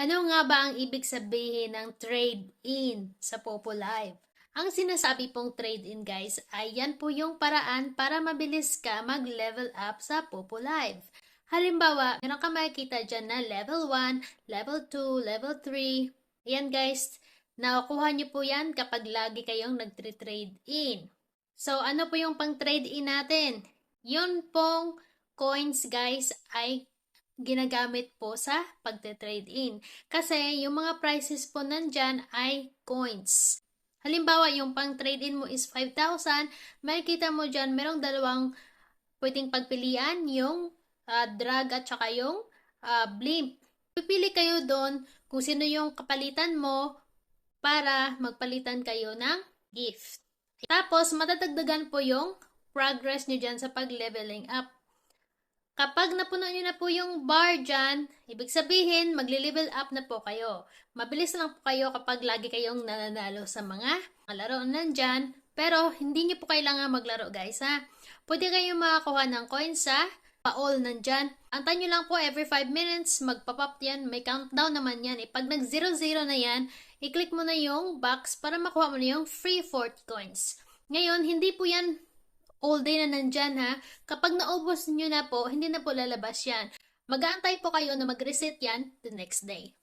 Ano nga ba ang ibig sabihin ng trade-in sa Popo Live? Ang sinasabi pong trade-in guys ay yan po yung paraan para mabilis ka mag-level up sa Popo Live. Halimbawa, meron ka makikita dyan na level 1, level 2, level 3. Ayan guys, nakukuha nyo po yan kapag lagi kayong nag-trade in. So, ano po yung pang trade in natin? Yun pong coins guys ay ginagamit po sa pagte-trade in. Kasi yung mga prices po nandyan ay coins. Halimbawa, yung pang trade in mo is 5,000, makikita mo dyan, merong dalawang pwedeng pagpilian, yung uh, drag at saka yung uh, blimp. Pipili kayo doon kung sino yung kapalitan mo para magpalitan kayo ng gift. Tapos, matatagdagan po yung progress nyo dyan sa pag-leveling up. Kapag napuno nyo na po yung bar dyan, ibig sabihin, magli-level up na po kayo. Mabilis lang po kayo kapag lagi kayong nananalo sa mga laro nandyan. Pero, hindi nyo po kailangan maglaro guys ha. Pwede kayong makakuha ng coins sa pa-all nandyan. Antay nyo lang po every 5 minutes, magpa-pop yan. May countdown naman yan. E pag nag-0-0 na yan, i-click mo na yung box para makuha mo na yung free 40 coins. Ngayon, hindi po yan all day na nandyan ha. Kapag naubos nyo na po, hindi na po lalabas yan. Mag-aantay po kayo na mag-reset yan the next day.